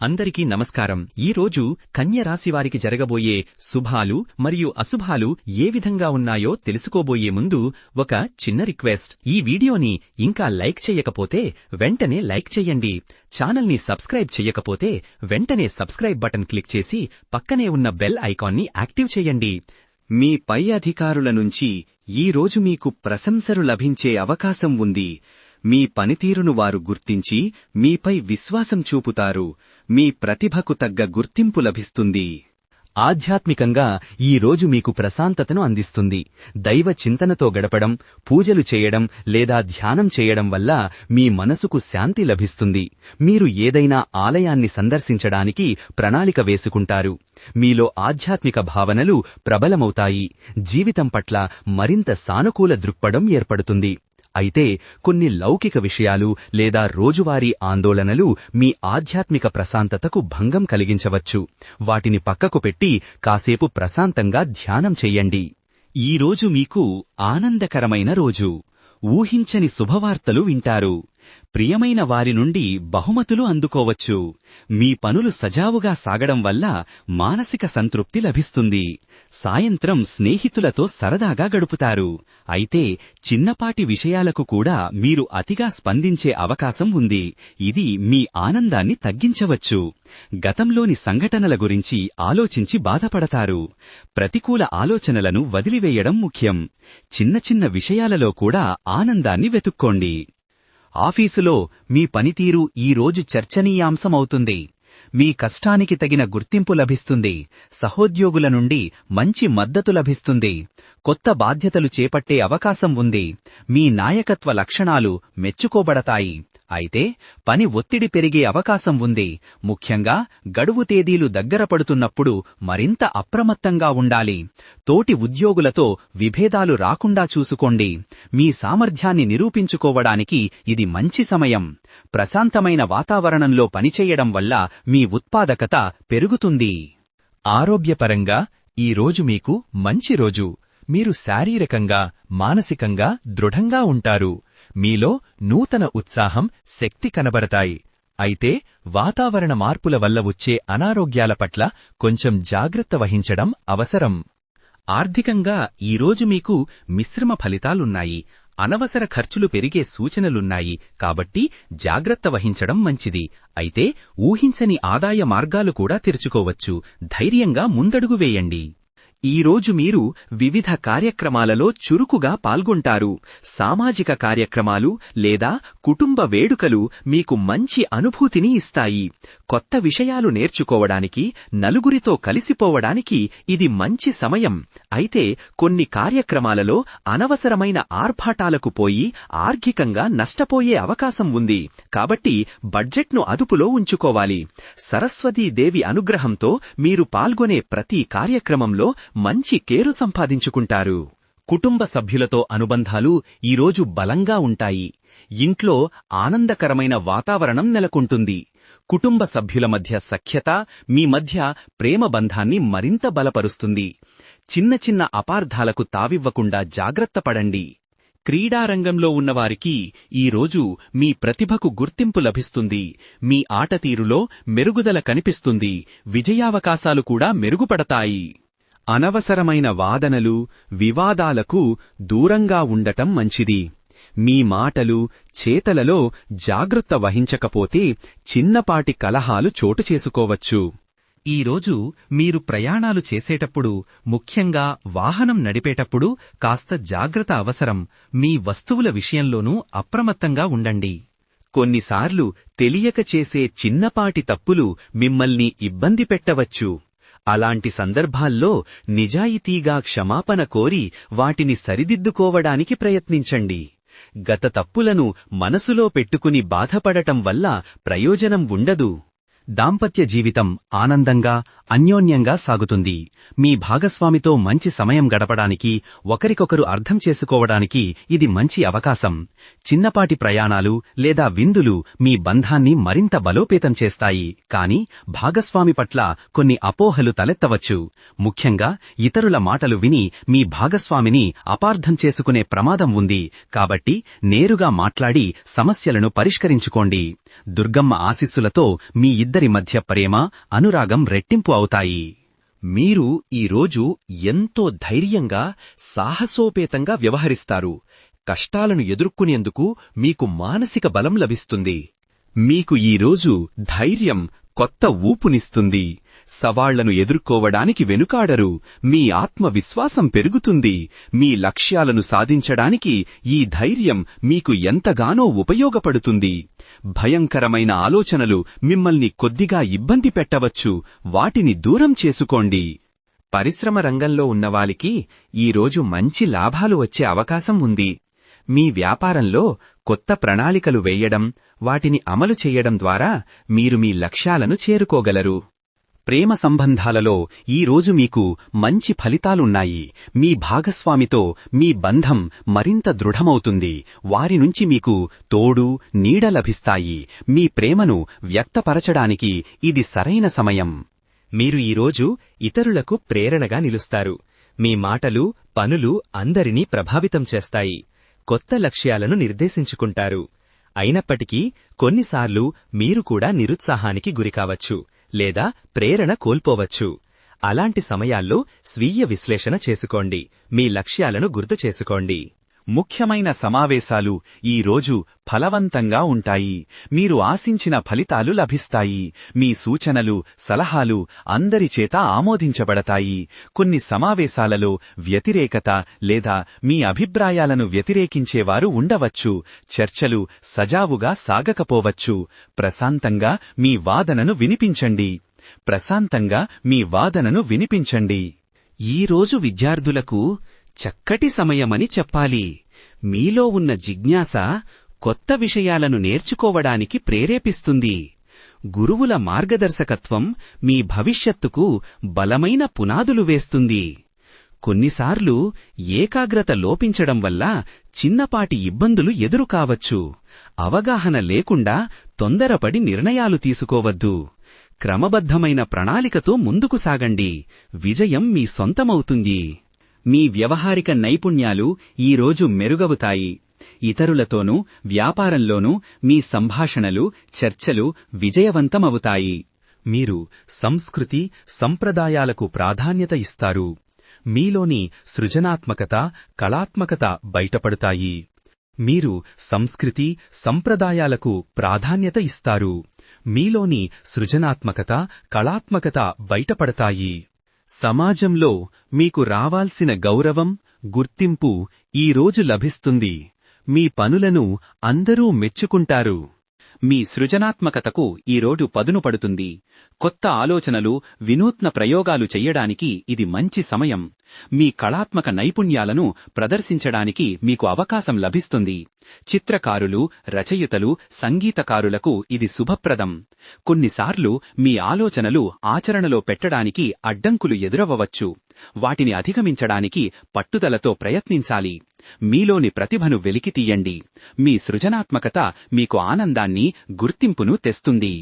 అందరికీ నమస్కారం. ఈ రోజు కన్య రాశి వారికి జరగబోయే శుభాలు మరియు అశుభాలు ఏ విధంగా ఉన్నాయో తెలుసుకోబోయే ముందు ఒక చిన్న రిక్వెస్ట్. ఈ వీడియోని ఇంకా లైక్ చేయకపోతే వెంటనే లైక్ చేయండి. ఛానల్ని సబ్స్క్రైబ్ చేయకపోతే వెంటనే సబ్స్క్రైబ్ బటన్ క్లిక్ చేసి పక్కనే ఉన్న బెల్ ఐకాన్ని యాక్టివ్ చేయండి. మీ పై అధికారుల నుంచి ఈ రోజు మీకు ప్రశంసలు లభించే అవకాశం ఉంది. మీ పనితీరును వారు గుర్తించి మీపై విశ్వాసం చూపుతారు. మీ ప్రతిభకు తగ్గ గుర్తింపు లభిస్తుంది. ఆధ్యాత్మికంగా ఈ రోజు మీకు ప్రశాంతతను అందిస్తుంది. దైవ చింతనతో గడపడం పూజలు చేయడం లేదా ధ్యానం చేయడం వల్ల మీ మనసుకు శాంతి లభిస్తుంది. మీరు ఏదైనా ఆలయాన్ని సందర్శించడానికి ప్రణాళిక వేసుకుంటారు. మీలో ఆధ్యాత్మిక భావనలు ప్రబలమవుతాయి. జీవితం పట్ల మరింత సానుకూల దృక్పథం ఏర్పడుతుంది. అయితే కొన్ని లౌకిక విషయాలు లేదా రోజువారీ ఆందోళనలు మీ ఆధ్యాత్మిక ప్రశాంతతకు భంగం కలిగించవచ్చు. వాటిని పక్కకు పెట్టి కాసేపు ప్రశాంతంగా ధ్యానం చెయ్యండి ఈ రోజు మీకు ఆనందకరమైన రోజు. ఊహించని శుభవార్తలు వింటారు. ప్రియమైన వారి నుండి బహుమతులు అందుకోవచ్చు. మీ పనులు సజావుగా సాగడం వల్ల మానసిక సంతృప్తి లభిస్తుంది. సాయంత్రం స్నేహితులతో సరదాగా గడుపుతారు. అయితే చిన్నపాటి విషయాలకు కూడా మీరు అతిగా స్పందించే అవకాశం ఉంది. ఇది మీ ఆనందాన్ని తగ్గించవచ్చు. గతంలోని సంఘటనల గురించి ఆలోచించి బాధపడతారు. ప్రతికూల ఆలోచనలను వదిలివేయడం ముఖ్యం. చిన్న చిన్న విషయాలలో కూడా ఆనందాన్ని వెతుక్కోండి. ఆఫీసులో మీ పనితీరు ఈరోజు చర్చనీయాంశమవుతుంది. మీ కష్టానికి తగిన గుర్తింపు లభిస్తుంది. సహోద్యోగుల నుండి మంచి మద్దతు లభిస్తుంది. కొత్త బాధ్యతలు చేపట్టే అవకాశం ఉంది. మీ నాయకత్వ లక్షణాలు మెచ్చుకోబడతాయి. అయితే పని ఒత్తిడి పెరిగే అవకాశం ఉంది. ముఖ్యంగా గడువు తేదీలు దగ్గర పడుతున్నప్పుడు మరింత అప్రమత్తంగా ఉండాలి. తోటి ఉద్యోగులతో విభేదాలు రాకుండా చూసుకోండి. మీ సామర్థ్యాన్ని నిరూపించుకోవడానికి ఇది మంచి సమయం. ప్రశాంతమైన వాతావరణంలో పనిచేయడం వల్ల మీ ఉత్పాదకత పెరుగుతుంది. ఆరోగ్యపరంగా ఈ రోజు మీకు మంచి రోజు. మీరు శారీరకంగా మానసికంగా దృఢంగా ఉంటారు. మీలో నూతన ఉత్సాహం శక్తి కనబడతాయి. అయితే వాతావరణ మార్పుల వల్ల వచ్చే అనారోగ్యాల పట్ల కొంచెం జాగ్రత్త వహించడం అవసరం. ఆర్థికంగా ఈరోజు మీకు మిశ్రమ ఫలితాలున్నాయి. అనవసర ఖర్చులు పెరిగే సూచనలున్నాయి. కాబట్టి జాగ్రత్త వహించడం మంచిది. అయితే ఊహించని ఆదాయ మార్గాలు కూడా తెరుచుకోవచ్చు. ధైర్యంగా ముందడుగు వేయండి. ఈరోజు మీరు వివిధ కార్యక్రమాలలో చురుకుగా పాల్గొంటారు. సామాజిక కార్యక్రమాలు లేదా కుటుంబ వేడుకలు మీకు మంచి అనుభూతిని ఇస్తాయి. కొత్త విషయాలు నేర్చుకోవడానికి నలుగురితో కలిసిపోవడానికి ఇది మంచి సమయం. అయితే కొన్ని కార్యక్రమాలలో అనవసరమైన ఆర్భాటాలకు పోయి ఆర్థికంగా నష్టపోయే అవకాశం ఉంది. కాబట్టి బడ్జెట్ను అదుపులో ఉంచుకోవాలి. సరస్వతీదేవి అనుగ్రహంతో మీరు పాల్గొనే ప్రతి కార్యక్రమంలో మంచి కేరు సంపాదించుకుంటారు. కుటుంబ సభ్యులతో అనుబంధాలు ఈరోజు బలంగా ఉంటాయి. ఇంట్లో ఆనందకరమైన వాతావరణం నెలకొంటుంది. కుటుంబ సభ్యుల మధ్య సఖ్యత మీ మధ్య ప్రేమ బంధాన్ని మరింత బలపరుస్తుంది. చిన్న చిన్న అపార్థాలకు తావివ్వకుండా జాగ్రత్త పడండి. క్రీడారంగంలో ఉన్నవారికి ఈరోజు మీ ప్రతిభకు గుర్తింపు లభిస్తుంది. మీ ఆటతీరులో మెరుగుదల కనిపిస్తుంది. విజయావకాశాలు కూడా మెరుగుపడతాయి. అనవసరమైన వాదనలు వివాదాలకు దూరంగా ఉండటం మంచిది. మీ మాటలు చేతలలో జాగ్రత్త వహించకపోతే చిన్నపాటి కలహాలు చోటు చేసుకోవచ్చు. ఈరోజు మీరు ప్రయాణాలు చేసేటప్పుడు ముఖ్యంగా వాహనం నడిపేటప్పుడు కాస్త జాగ్రత్త అవసరం. మీ వస్తువుల విషయంలోనూ అప్రమత్తంగా ఉండండి. కొన్నిసార్లు తెలియక చేసే చిన్నపాటి తప్పులు మిమ్మల్ని ఇబ్బంది పెట్టవచ్చు. అలాంటి సందర్భాల్లో నిజాయితీగా క్షమాపణ కోరి వాటిని సరిదిద్దుకోవడానికి ప్రయత్నించండి. గత తప్పులను మనసులో పెట్టుకుని బాధపడటం వల్ల ప్రయోజనం ఉండదు. దాంపత్య జీవితం ఆనందంగా అన్యోన్యంగా సాగుతుంది. మీ భాగస్వామితో మంచి సమయం గడపడానికి ఒకరికొకరు అర్థం చేసుకోవడానికి ఇది మంచి అవకాశం. చిన్నపాటి ప్రయాణాలు లేదా విందులు మీ బంధాన్ని మరింత బలోపేతం చేస్తాయి. కాని భాగస్వామి పట్ల కొన్ని అపోహలు తలెత్తవచ్చు. ముఖ్యంగా ఇతరుల మాటలు విని మీ భాగస్వామిని అపార్థం చేసుకునే ప్రమాదం ఉంది. కాబట్టి నేరుగా మాట్లాడి సమస్యలను పరిష్కరించుకోండి. దుర్గమ్మ ఆశీస్సులతో మీ ఇద్దరు ఇద్దరి మధ్య ప్రేమ అనురాగం రెట్టింపు అవుతాయి. మీరు ఈరోజు ఎంతో ధైర్యంగా సాహసోపేతంగా వ్యవహరిస్తారు. కష్టాలను ఎదుర్కొనేందుకు మీకు మానసిక బలం లభిస్తుంది. మీకు ఈరోజు ధైర్యం కొత్త ఊపునిస్తుంది. సవాళ్ళను ఎదుర్కోవడానికి వెనుకాడరు. మీ ఆత్మవిశ్వాసం పెరుగుతుంది. మీ లక్ష్యాలను సాధించడానికి ఈ ధైర్యం మీకు ఎంతగానో ఉపయోగపడుతుంది. భయంకరమైన ఆలోచనలు మిమ్మల్ని కొద్దిగా ఇబ్బంది పెట్టవచ్చు. వాటిని దూరం చేసుకోండి. పరిశ్రమ రంగంలో ఉన్నవారికి ఈరోజు మంచి లాభాలు వచ్చే అవకాశం ఉంది. మీ వ్యాపారంలో కొత్త ప్రణాళికలు వేయడం వాటిని అమలు చేయడం ద్వారా మీరు మీ లక్ష్యాలను చేరుకోగలరు. ప్రేమ సంబంధాలలో ఈరోజు మీకు మంచి ఫలితాలున్నాయి. మీ భాగస్వామితో మీ బంధం మరింత దృఢమవుతుంది. వారి నుంచి మీకు తోడు నీడ లభిస్తాయి. మీ ప్రేమను వ్యక్తపరచడానికి ఇది సరైన సమయం. మీరు ఈరోజు ఇతరులకు ప్రేరణగా నిలుస్తారు. మీ మాటలు పనులు అందరినీ ప్రభావితం చేస్తాయి. కొత్త లక్ష్యాలను నిర్దేశించుకుంటారు. అయినప్పటికీ కొన్నిసార్లు మీరు కూడా నిరుత్సాహానికి గురికావచ్చు లేదా ప్రేరణ కోల్పోవచ్చు. అలాంటి సమయాల్లో స్వీయ విశ్లేషణ చేసుకోండి. మీ లక్ష్యాలను గుర్తు చేసుకోండి. ముఖ్యమైన సమావేశాలు ఈ రోజు ఫలవంతంగా ఉంటాయి. మీరు ఆశించిన ఫలితాలు లభిస్తాయి. మీ సూచనలు సలహాలు అందరి చేత ఆమోదించబడతాయి. కొన్ని సమావేశాలలో వ్యతిరేకత లేదా మీ అభిప్రాయాలను వ్యతిరేకించేవారు ఉండవచ్చు. చర్చలు సజావుగా సాగకపోవచ్చు. ప్రశాంతంగా మీ వాదనను వినిపించండి. ప్రశాంతంగా మీ వాదనను వినిపించండి. ఈ రోజు విద్యార్థులకు చక్కటి సమయమని చెప్పాలి. మీలో ఉన్న జిజ్ఞాస కొత్త విషయాలను నేర్చుకోవడానికి ప్రేరేపిస్తుంది. గురువుల మార్గదర్శకత్వం మీ భవిష్యత్తుకు బలమైన పునాదులు వేస్తుంది. కొన్నిసార్లు ఏకాగ్రత లోపించడం వల్ల చిన్నపాటి ఇబ్బందులు ఎదురుకావచ్చు. అవగాహన లేకుండా తొందరపడి నిర్ణయాలు తీసుకోవద్దు. క్రమబద్ధమైన ప్రణాళికతో ముందుకు సాగండి. విజయం మీ సొంతమవుతుంది. మీ వ్యవహారిక నైపుణ్యాలు ఈరోజు మెరుగవుతాయి. ఇతరులతోనూ వ్యాపారంలోనూ మీ సంభాషణలు చర్చలు విజయవంతమవుతాయి. మీరు సంస్కృతి సంప్రదాయాలకు ప్రాధాన్యత ఇస్తారు. మీలోని సృజనాత్మకత కళాత్మకత బయటపడతాయి. మీరు సంస్కృతి సంప్రదాయాలకు ప్రాధాన్యత ఇస్తారు. మీలోని సృజనాత్మకత కళాత్మకత బయటపడతాయి. సమాజంలో మీకు రావాల్సిన గౌరవం గుర్తింపు ఈరోజు లభిస్తుంది. మీ పనులను అందరూ మెచ్చుకుంటారు. మీ సృజనాత్మకతకు ఈరోజు పదును పడుతుంది. కొత్త ఆలోచనలు వినూత్న ప్రయోగాలు చెయ్యడానికి ఇది మంచి సమయం. మీ కళాత్మక నైపుణ్యాలను ప్రదర్శించడానికి మీకు అవకాశం లభిస్తుంది. చిత్రకారులు రచయితలు సంగీతకారులకు ఇది శుభప్రదం. కొన్నిసార్లు మీ ఆలోచనలు ఆచరణలో పెట్టడానికి అడ్డంకులు ఎదురవ్వచ్చు వాటిని అధిగమించడానికి పట్టుదలతో ప్రయత్నించాలి. మీలోని ప్రతిభను వెలికితీయండి మీ సృజనాత్మకత మీకు ఆనందాన్ని గుర్తింపును తెస్తుంది.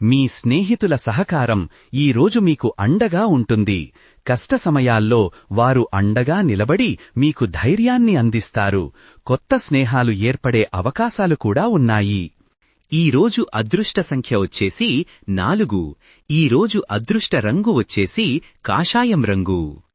మీ స్నేహితుల సహకారం ఈ రోజు మీకు అండగా ఉంటుంది. కష్ట సమయాల్లో వారు అండగా నిలబడి మీకు ధైర్యాన్ని అందిస్తారు. కొత్త స్నేహాలు ఏర్పడే అవకాశాలు కూడా ఉన్నాయి. ఈ రోజు అదృష్ట సంఖ్య వచ్చేసి నాలుగు. ఈ రోజు అదృష్ట రంగు వచ్చేసి కాషాయం రంగు.